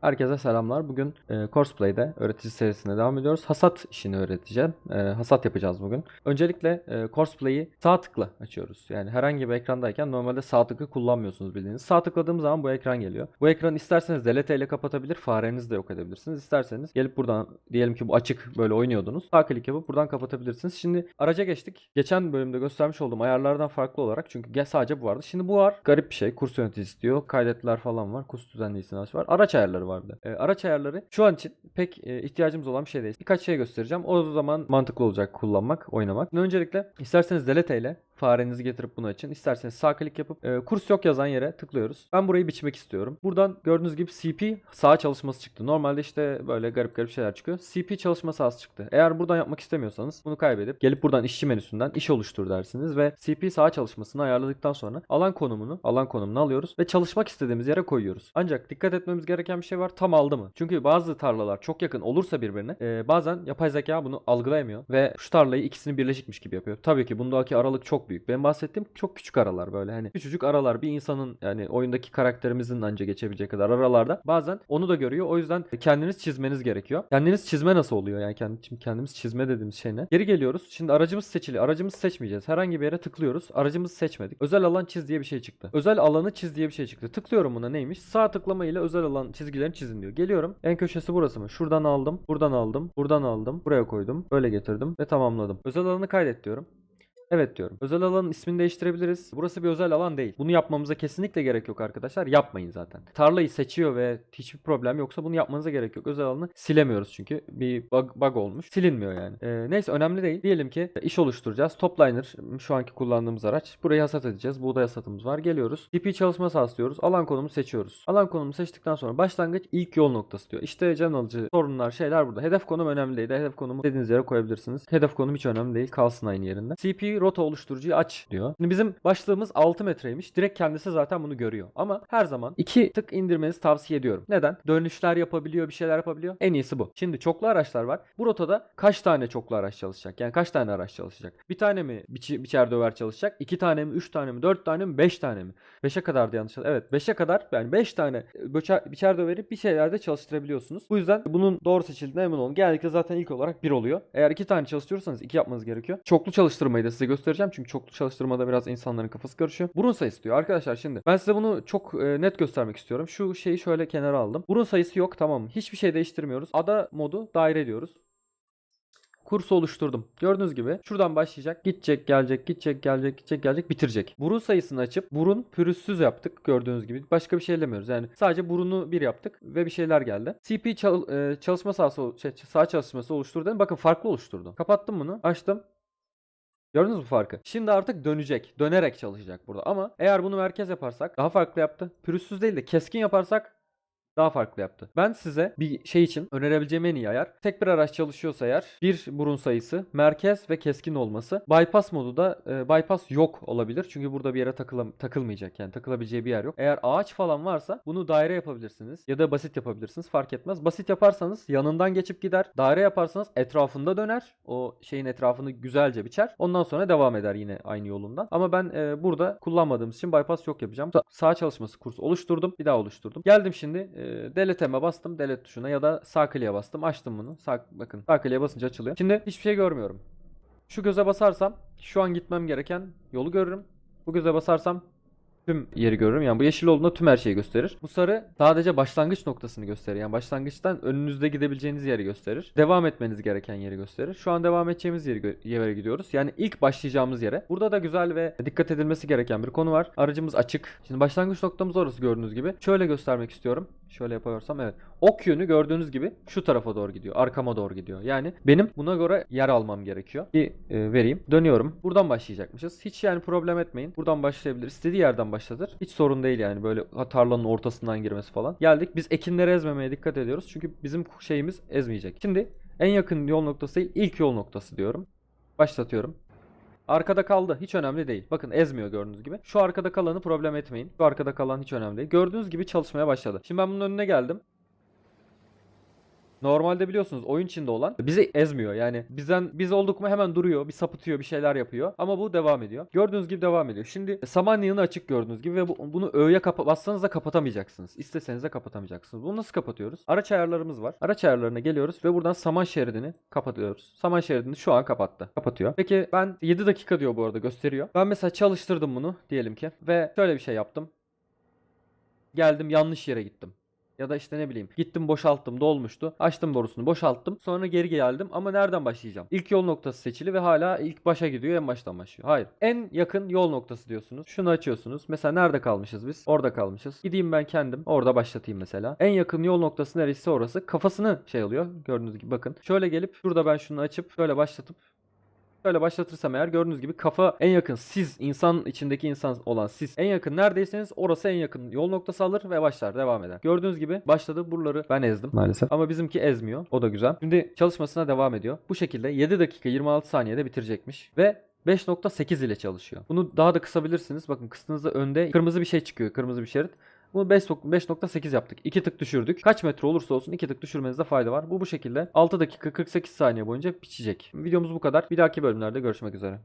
Herkese selamlar. Bugün e, Coursplay'de öğretici serisine devam ediyoruz. Hasat işini öğreteceğim. E, hasat yapacağız bugün. Öncelikle e, Coursplay'i sağ tıkla açıyoruz. Yani herhangi bir ekrandayken normalde sağ tıkı kullanmıyorsunuz bildiğiniz. Sağ tıkladığım zaman bu ekran geliyor. Bu ekranı isterseniz delete ile kapatabilir, farenizi de yok edebilirsiniz. İsterseniz gelip buradan diyelim ki bu açık böyle oynuyordunuz. Sağ klik yapıp buradan kapatabilirsiniz. Şimdi araca geçtik. Geçen bölümde göstermiş olduğum ayarlardan farklı olarak çünkü sadece bu vardı. Şimdi bu var. Garip bir şey. Kurs yöneticisi diyor. Kaydettiler falan var. Kurs düzenleyicisi var. Araç ayarları vardı. E, araç ayarları şu an için pek e, ihtiyacımız olan bir şey değil. Birkaç şey göstereceğim. O zaman mantıklı olacak kullanmak, oynamak. Öncelikle isterseniz delete ile farenizi getirip bunu açın. İsterseniz sağ klik yapıp e, kurs yok yazan yere tıklıyoruz. Ben burayı biçmek istiyorum. Buradan gördüğünüz gibi CP sağ çalışması çıktı. Normalde işte böyle garip garip şeyler çıkıyor. CP çalışması az çıktı. Eğer buradan yapmak istemiyorsanız bunu kaybedip gelip buradan işçi menüsünden iş oluştur dersiniz ve CP sağ çalışmasını ayarladıktan sonra alan konumunu alan konumunu alıyoruz ve çalışmak istediğimiz yere koyuyoruz. Ancak dikkat etmemiz gereken bir şey var. Tam aldı mı? Çünkü bazı tarlalar çok yakın olursa birbirine e, bazen yapay zeka bunu algılayamıyor ve şu tarlayı ikisini birleşikmiş gibi yapıyor. Tabii ki bundaki aralık çok büyük. Benim bahsettiğim çok küçük aralar böyle hani küçücük aralar bir insanın yani oyundaki karakterimizin anca geçebileceği kadar aralarda bazen onu da görüyor. O yüzden kendiniz çizmeniz gerekiyor. Kendiniz çizme nasıl oluyor yani kendi, şimdi kendimiz çizme dediğimiz şey ne? Geri geliyoruz. Şimdi aracımız seçili. Aracımızı seçmeyeceğiz. Herhangi bir yere tıklıyoruz. Aracımızı seçmedik. Özel alan çiz diye bir şey çıktı. Özel alanı çiz diye bir şey çıktı. Tıklıyorum buna neymiş? Sağ tıklama ile özel alan çizgilerini çizin diyor. Geliyorum. En köşesi burası mı? Şuradan aldım. Buradan aldım. Buradan aldım. Buraya koydum. Böyle getirdim ve tamamladım. Özel alanı kaydet diyorum. Evet diyorum. Özel alanın ismini değiştirebiliriz. Burası bir özel alan değil. Bunu yapmamıza kesinlikle gerek yok arkadaşlar. Yapmayın zaten. Tarlayı seçiyor ve hiçbir problem yoksa bunu yapmanıza gerek yok. Özel alanı silemiyoruz çünkü bir bug, bug olmuş. Silinmiyor yani. Ee, neyse önemli değil. Diyelim ki iş oluşturacağız. Topliner şu anki kullandığımız araç. Burayı hasat edeceğiz. Buğday hasatımız var. Geliyoruz. TP çalışma sahası diyoruz. Alan konumu seçiyoruz. Alan konumu seçtikten sonra başlangıç ilk yol noktası diyor. İşte can alıcı sorunlar şeyler burada. Hedef konum önemli değil. Hedef konumu dediğiniz yere koyabilirsiniz. Hedef konum hiç önemli değil. Kalsın aynı yerinde. Rota oluşturucuyu aç diyor. Şimdi bizim başlığımız 6 metreymiş. Direkt kendisi zaten bunu görüyor. Ama her zaman iki tık indirmenizi tavsiye ediyorum. Neden? Dönüşler yapabiliyor, bir şeyler yapabiliyor. En iyisi bu. Şimdi çoklu araçlar var. Bu rotada kaç tane çoklu araç çalışacak? Yani kaç tane araç çalışacak? Bir tane mi biçi, biçer döver çalışacak? İki tane mi? Üç tane mi? Dört tane mi? Beş tane mi? Beşe kadar da yanlış. Evet beşe kadar yani beş tane böçer, biçer döveri bir şeylerde çalıştırabiliyorsunuz. Bu yüzden bunun doğru seçildiğine emin olun. Genellikle zaten ilk olarak bir oluyor. Eğer iki tane çalıştırıyorsanız iki yapmanız gerekiyor. Çoklu çalıştırmayı da size göstereceğim. Çünkü çoklu çalıştırmada biraz insanların kafası karışıyor. Burun sayısı diyor. Arkadaşlar şimdi ben size bunu çok e, net göstermek istiyorum. Şu şeyi şöyle kenara aldım. Burun sayısı yok tamam? Hiçbir şey değiştirmiyoruz. Ada modu daire diyoruz. Kursu oluşturdum. Gördüğünüz gibi şuradan başlayacak. Gidecek, gelecek, gidecek, gelecek, gidecek, gelecek, bitirecek. Burun sayısını açıp burun pürüzsüz yaptık gördüğünüz gibi. Başka bir şey elemiyoruz. Yani sadece burunu bir yaptık ve bir şeyler geldi. CP çal- e, çalışma sahası şey, sağ çalışması oluştur dedim. Bakın farklı oluşturdu. Kapattım bunu. Açtım. Gördünüz mü farkı? Şimdi artık dönecek. Dönerek çalışacak burada. Ama eğer bunu merkez yaparsak daha farklı yaptı. Pürüzsüz değil de keskin yaparsak daha farklı yaptı. Ben size bir şey için önerebileceğim en iyi ayar tek bir araç çalışıyorsa eğer bir burun sayısı, merkez ve keskin olması. Bypass modu da e, bypass yok olabilir. Çünkü burada bir yere takılam takılmayacak yani takılabileceği bir yer yok. Eğer ağaç falan varsa bunu daire yapabilirsiniz ya da basit yapabilirsiniz fark etmez. Basit yaparsanız yanından geçip gider. Daire yaparsanız etrafında döner. O şeyin etrafını güzelce biçer. Ondan sonra devam eder yine aynı yolundan. Ama ben e, burada kullanmadığımız için bypass yok yapacağım. Sa- sağ çalışması kursu oluşturdum. Bir daha oluşturdum. Geldim şimdi e, delete'me bastım. Delete tuşuna ya da sağ kliğe bastım. Açtım bunu. Sağ, bakın sağ kliğe basınca açılıyor. Şimdi hiçbir şey görmüyorum. Şu göze basarsam şu an gitmem gereken yolu görürüm. Bu göze basarsam tüm yeri görürüm. Yani bu yeşil olduğunda tüm her şeyi gösterir. Bu sarı sadece başlangıç noktasını gösterir. Yani başlangıçtan önünüzde gidebileceğiniz yeri gösterir. Devam etmeniz gereken yeri gösterir. Şu an devam edeceğimiz yeri yere gidiyoruz. Yani ilk başlayacağımız yere. Burada da güzel ve dikkat edilmesi gereken bir konu var. Aracımız açık. Şimdi başlangıç noktamız orası gördüğünüz gibi. Şöyle göstermek istiyorum. Şöyle yapıyorsam evet. Ok yönü gördüğünüz gibi şu tarafa doğru gidiyor. Arkama doğru gidiyor. Yani benim buna göre yer almam gerekiyor. Bir e, vereyim. Dönüyorum. Buradan başlayacakmışız. Hiç yani problem etmeyin. Buradan başlayabilir. İstediği yerden başlatır. Hiç sorun değil yani böyle tarlanın ortasından girmesi falan. Geldik. Biz ekinleri ezmemeye dikkat ediyoruz. Çünkü bizim şeyimiz ezmeyecek. Şimdi en yakın yol noktası değil ilk yol noktası diyorum. Başlatıyorum. Arkada kaldı. Hiç önemli değil. Bakın ezmiyor gördüğünüz gibi. Şu arkada kalanı problem etmeyin. Şu arkada kalan hiç önemli değil. Gördüğünüz gibi çalışmaya başladı. Şimdi ben bunun önüne geldim. Normalde biliyorsunuz oyun içinde olan bizi ezmiyor. Yani bizden biz olduk mu hemen duruyor, bir sapıtıyor, bir şeyler yapıyor. Ama bu devam ediyor. Gördüğünüz gibi devam ediyor. Şimdi saman yığını açık gördüğünüz gibi ve bu, bunu öğeye kapa bassanız da kapatamayacaksınız. İsteseniz de kapatamayacaksınız. Bunu nasıl kapatıyoruz? Araç ayarlarımız var. Araç ayarlarına geliyoruz ve buradan saman şeridini kapatıyoruz. Saman şeridini şu an kapattı. Kapatıyor. Peki ben 7 dakika diyor bu arada gösteriyor. Ben mesela çalıştırdım bunu diyelim ki ve şöyle bir şey yaptım. Geldim yanlış yere gittim. Ya da işte ne bileyim gittim boşalttım dolmuştu. Açtım borusunu boşalttım. Sonra geri geldim ama nereden başlayacağım? İlk yol noktası seçili ve hala ilk başa gidiyor en baştan başlıyor. Hayır. En yakın yol noktası diyorsunuz. Şunu açıyorsunuz. Mesela nerede kalmışız biz? Orada kalmışız. Gideyim ben kendim. Orada başlatayım mesela. En yakın yol noktası neresi orası? Kafasını şey alıyor. Gördüğünüz gibi bakın. Şöyle gelip şurada ben şunu açıp şöyle başlatıp Şöyle başlatırsam eğer gördüğünüz gibi kafa en yakın siz insan içindeki insan olan siz en yakın neredeyseniz orası en yakın yol noktası alır ve başlar devam eder. Gördüğünüz gibi başladı buraları ben ezdim maalesef ama bizimki ezmiyor o da güzel. Şimdi çalışmasına devam ediyor. Bu şekilde 7 dakika 26 saniyede bitirecekmiş ve 5.8 ile çalışıyor. Bunu daha da kısabilirsiniz. Bakın kıstığınızda önde kırmızı bir şey çıkıyor. Kırmızı bir şerit. Bunu 5 nok- 5.8 yaptık. 2 tık düşürdük. Kaç metre olursa olsun 2 tık düşürmenizde fayda var. Bu bu şekilde 6 dakika 48 saniye boyunca pişecek. Videomuz bu kadar. Bir dahaki bölümlerde görüşmek üzere.